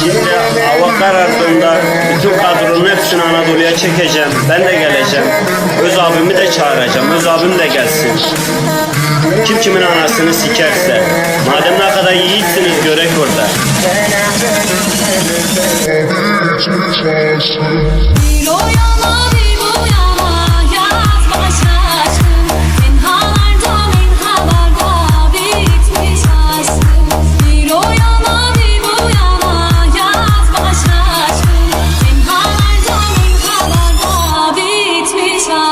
Şimdi hava karardığında bütün kadronun hepsini Anadolu'ya çekeceğim. Ben de geleceğim. Öz abimi de çağıracağım. Öz abim de gelsin. Kim kimin anasını sikerse. Madem ne kadar yiğitsiniz görek orada. Bir